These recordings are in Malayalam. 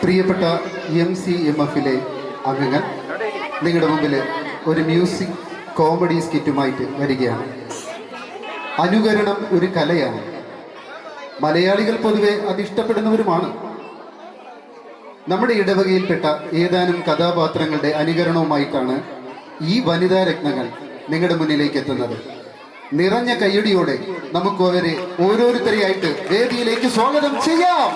പ്രിയപ്പെട്ട എം സി എം എഫിലെ അംഗങ്ങൾ നിങ്ങളുടെ മുമ്പിൽ ഒരു മ്യൂസിക് കോമഡി സ്കിറ്റുമായിട്ട് വരികയാണ്. അനുകരണം ഒരു കലയാണ്. മലയാളികൾ പൊതുവെ അതിഷ്ടപ്പെടുന്നവരുമാണ് നമ്മുടെ ഇടവകയിൽപ്പെട്ട ഏതാനും കഥാപാത്രങ്ങളുടെ അനുകരണവുമായിട്ടാണ് ഈ വനിതാ രത്നങ്ങൾ നിങ്ങളുടെ മുന്നിലേക്ക് എത്തുന്നത്. നിറഞ്ഞ കയ്യടിയോടെ നമുക്ക് അവരെ ഓരോരുത്തരെയായിട്ട് വേദിയിലേക്ക് സ്വാഗതം ചെയ്യാം.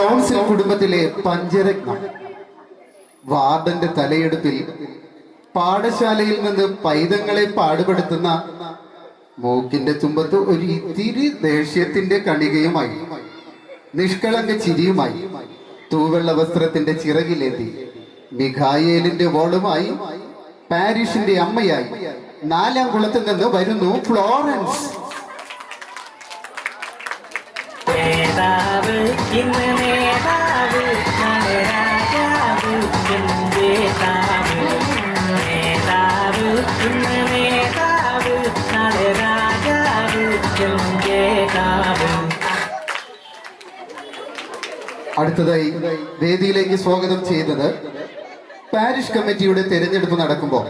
കൗൺസിൽ കുടുംബത്തിലെ പഞ്ചരത്നം വാർഡന്റെ തലയെടുപ്പിൽ പാഠശാലയിൽ നിന്ന് പൈതങ്ങളെ പാടുപെടുത്തുന്ന മൂക്കിന്റെ തുമ്പത്ത് ഒരു ഇത്തിരി ദേഷ്യത്തിന്റെ കണികയുമായി നിഷ്കളങ്ക ചിരിയുമായി തൂവെള്ള വസ്ത്രത്തിന്റെ ചിറകിലെത്തി മിഖായേലിന്റെ വോളുമായി പാരീഷിന്റെ അമ്മയായി നാലാം കുളത്തിൽ നിന്ന് വരുന്നു ഫ്ലോറൻസ്. അടുത്തതായി വേദിയിലേക്ക് സ്വാഗതം ചെയ്യുന്നത് പാരിഷ് കമ്മിറ്റിയുടെ തെരഞ്ഞെടുപ്പ് നടക്കുമ്പോൾ.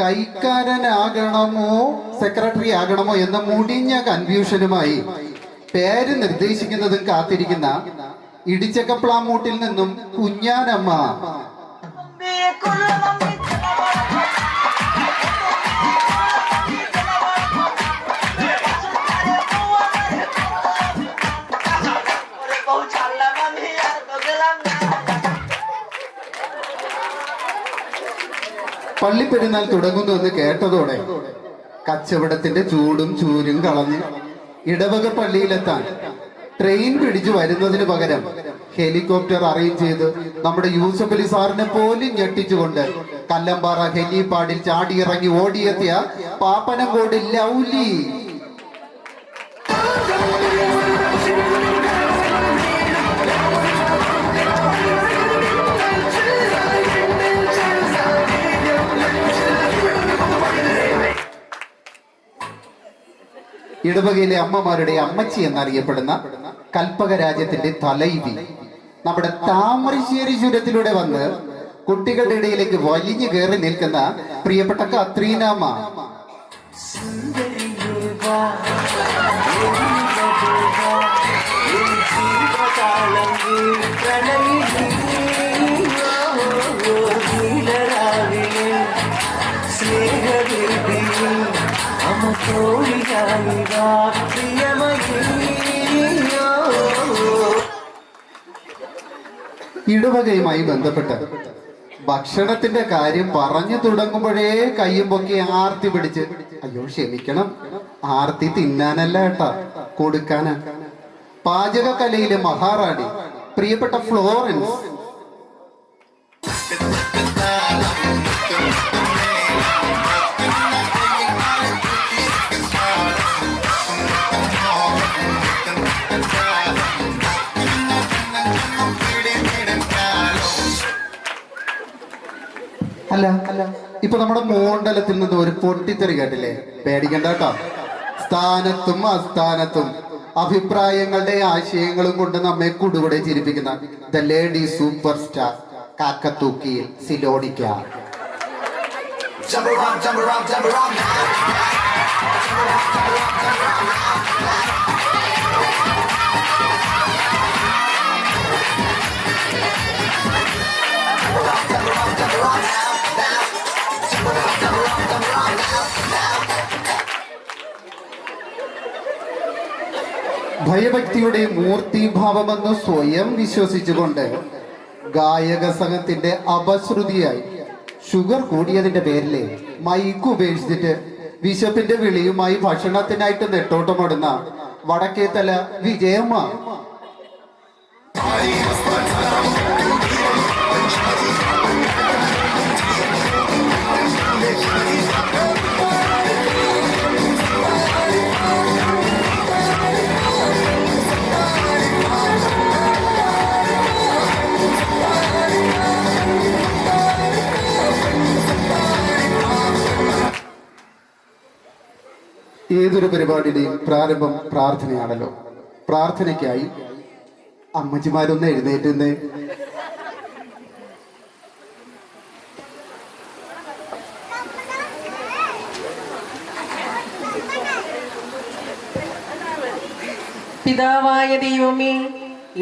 കൈക്കാരനാകണമോ സെക്രട്ടറി ആകണമോ എന്ന മുടിഞ്ഞ കൺഫ്യൂഷനുമായി പേര് നിർദ്ദേശിക്കുന്നതും കാത്തിരിക്കുന്ന ഇടിച്ചക്കപ്ലാമൂട്ടിൽ നിന്നും കുഞ്ഞാനമ്മ. പള്ളിപ്പെരുന്നാൾ തുടങ്ങുന്നു എന്ന് കേട്ടതോടെ കച്ചവടത്തിന്റെ ചൂടും ചൂരും കളഞ്ഞ് ഇടവക പള്ളിയിലെത്താൻ ട്രെയിൻ പിടിച്ചു വരുന്നതിന് പകരം ഹെലികോപ്റ്റർ അറേഞ്ച് ചെയ്ത് നമ്മുടെ യൂസഫ് അലി സാറിനെ പോലും ഞെട്ടിച്ചുകൊണ്ട് കല്ലമ്പാറ ഹെലിപാഡിൽ ചാടിയിറങ്ങി ഓടിയെത്തിയ പാപ്പനംകോട് ലൗലി. ഇടവകയിലെ അമ്മമാരുടെ അമ്മച്ചി എന്നറിയപ്പെടുന്ന കൽപ്പക രാജ്യത്തിന്റെ തലൈവി. നമ്മുടെ താമരശ്ശേരി ചുരത്തിലൂടെ വന്ന് കുട്ടികളുടെ ഇടയിലേക്ക് വലിഞ്ഞു കയറി നിൽക്കുന്ന പ്രിയപ്പെട്ട കത്രീനാമ കത്രീനാമ്മ ഇടവകയുമായി ബന്ധപ്പെട്ട് ഭക്ഷണത്തിന്റെ കാര്യം പറഞ്ഞു തുടങ്ങുമ്പോഴേ കയ്യും പൊക്കി ആർത്തി പിടിച്ച് അയ്യോ ക്ഷമിക്കണം. ആർത്തി തിന്നാനല്ല ഏട്ടാ കൊടുക്കാനാ. പാചകകലയിലെ മഹാറാണി പ്രിയപ്പെട്ട ഫ്ലോറൻസ് അല്ല ഇപ്പൊ നമ്മുടെ മോണ്ടലത്തിൽ നിന്ന് ഒരു പൊട്ടിത്തെറി കേട്ടില്ലേ പേടിക്കണ്ട കേട്ടോ സ്ഥാനത്തും അസ്ഥാനത്തും അഭിപ്രായങ്ങളുടെ ആശയങ്ങളും കൊണ്ട് നമ്മെ കുടുവിടെ ചിരിപ്പിക്കുന്ന ദ ലേഡി സൂപ്പർ സ്റ്റാർ കാക്കത്തൂക്കിയിൽ സിലോണിക്ക Jump around, jump around, jump around now. Jump around, jump around, jump around now. ഭയഭക്തിയുടെ മൂർത്തിഭാവമെന്ന് സ്വയം വിശ്വസിച്ചുകൊണ്ട് ഗായക സംഘത്തിന്റെ അപശ്രുതിയായി ഷുഗർ കൂടിയതിന്റെ പേരിലെ മൈക്ക് ഉപേക്ഷിച്ചിട്ട് വിശപ്പിന്റെ വിളിയുമായി ഭക്ഷണത്തിനായിട്ട് നെട്ടോട്ടമോടുന്ന വടക്കേത്തല വിജയമ്മ. ഏതൊരു പരിപാടിയുടെയും പ്രാരംഭം പ്രാർത്ഥനയാണല്ലോ. പ്രാർത്ഥനയ്ക്കായി അമ്മച്ചിമാരൊന്ന് എഴുന്നേറ്റുന്നേ. പിതാവായ ദൈവമേ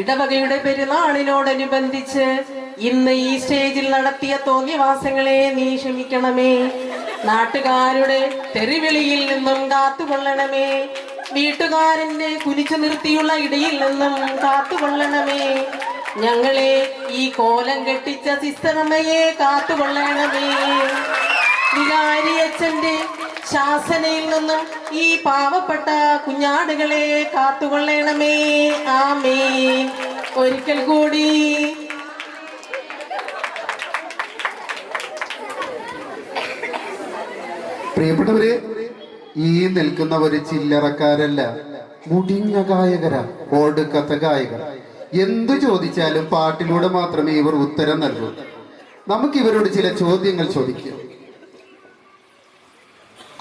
ഇടവകയുടെ പെരുന്നാളിനോടനുബന്ധിച്ച് ഇന്ന് ഈ സ്റ്റേജിൽ നടത്തിയ തോന്നിവാസങ്ങളെ നീ ക്ഷമിക്കണമേ. നാട്ടുകാരുടെ തെറിവിളിയിൽ നിന്നും കാത്തുകൊള്ളണമേ. വീട്ടുകാരന്റെ കുനിച്ചു നിർത്തിയുള്ള ഇടയിൽ നിന്നും കാത്തുകൊള്ളണമേ. ഞങ്ങളെ ഈ കോലം കെട്ടിച്ച സിസ്റ്ററമ്മയെ കാത്തുകൊള്ളണമേ. വികാരിയച്ഛന്റെ ശാസനയിൽ നിന്നും ഈ പാവപ്പെട്ട കുഞ്ഞാടുകളെ കാത്തുകൊള്ളണമേ. ആമേ ഒരിക്കൽ കൂടി പ്രിയപ്പെട്ടവര് ഈ നിൽക്കുന്നവർ ചില്ലറക്കാരല്ല മുടിഞ്ഞ ഗായകരാ ഓടുക്കത്ത ഗായകർ. എന്തു ചോദിച്ചാലും പാട്ടിലൂടെ മാത്രമേ ഇവർ ഉത്തരം നൽകൂ. നമുക്ക് ഇവരോട് ചില ചോദ്യങ്ങൾ ചോദിക്കാം.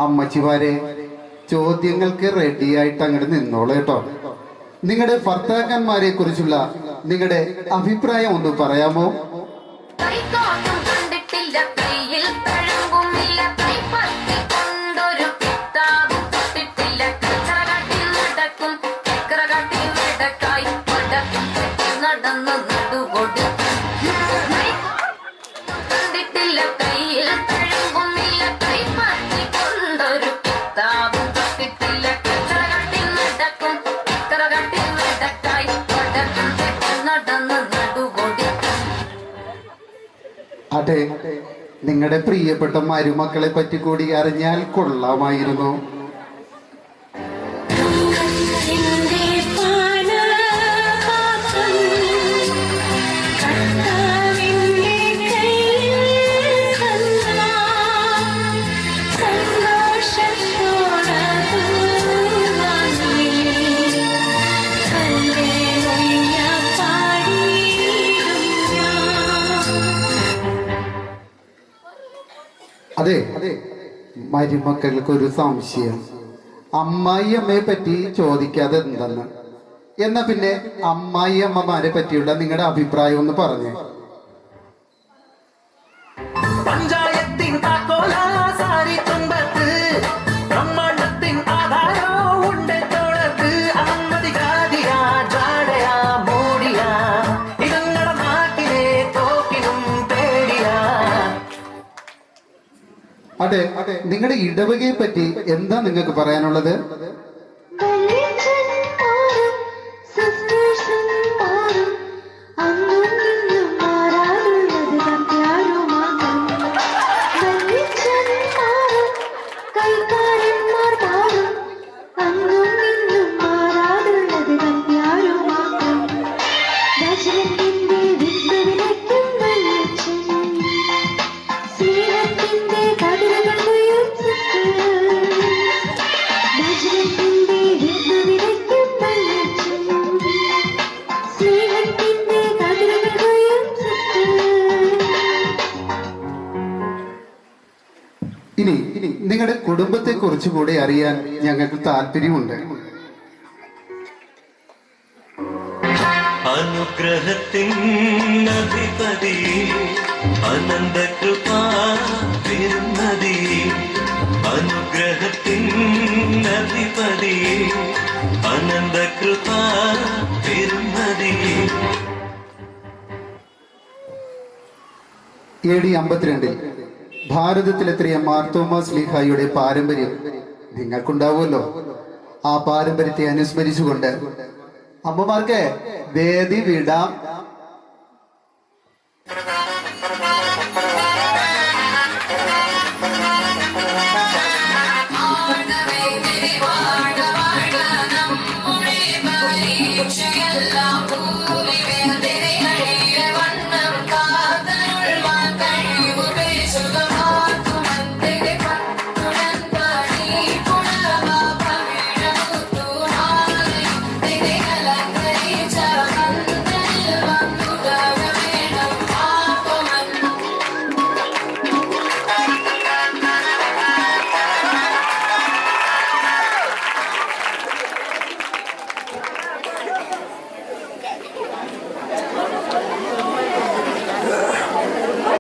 അമ്മച്ചിമാരെ ചോദ്യങ്ങൾക്ക് റെഡി ആയിട്ട് അങ്ങോട്ട് നിന്നോളൂ കേട്ടോ. നിങ്ങളുടെ ഭർത്താക്കന്മാരെ കുറിച്ചുള്ള നിങ്ങളുടെ അഭിപ്രായം ഒന്ന് പറയാമോ? കണ്ടിട്ടില്ല തൊട്ടിട്ടില്ല. കച്ചറകാട്ടിൽ നടക്കും അതെ നിങ്ങളുടെ പ്രിയപ്പെട്ട മരുമക്കളെ പറ്റി കൂടി അറിഞ്ഞാൽ കൊള്ളാമായിരുന്നു. മരുമക്കൾക്ക് ഒരു സംശയം അമ്മായിയമ്മയെ പറ്റി ചോദിക്കാതെ എന്തെന്ന് എന്നാ പിന്നെ അമ്മായി അമ്മമാരെ പറ്റിയുള്ള നിങ്ങളുടെ അഭിപ്രായം ഒന്ന് പറഞ്ഞേ. അതെ നിങ്ങളുടെ ഇടവകയെ പറ്റി എന്താ നിങ്ങൾക്ക് പറയാനുള്ളത്? കൈക്കാരന്മാർ നിങ്ങളുടെ കുടുംബത്തെ കുറിച്ച് കൂടി അറിയാൻ ഞങ്ങൾക്ക് താല്പര്യമുണ്ട്. അനുഗ്രഹത്തിൻ അധിപതി അനന്തകൃപാ പെരുന്നതി അനുഗ്രഹത്തിൻ അധിപതി അനന്തകൃപാ പെരുന്നതി എ ഡി അമ്പത്തിരണ്ടിൽ. ഭാരതത്തിലെത്തിയ തോമസ് ലീഹായുടെ പാരമ്പര്യം നിങ്ങൾക്കുണ്ടാവുമല്ലോ. ആ പാരമ്പര്യത്തെ അനുസ്മരിച്ചുകൊണ്ട് അമ്മമാർക്ക് വേദി വിടാം.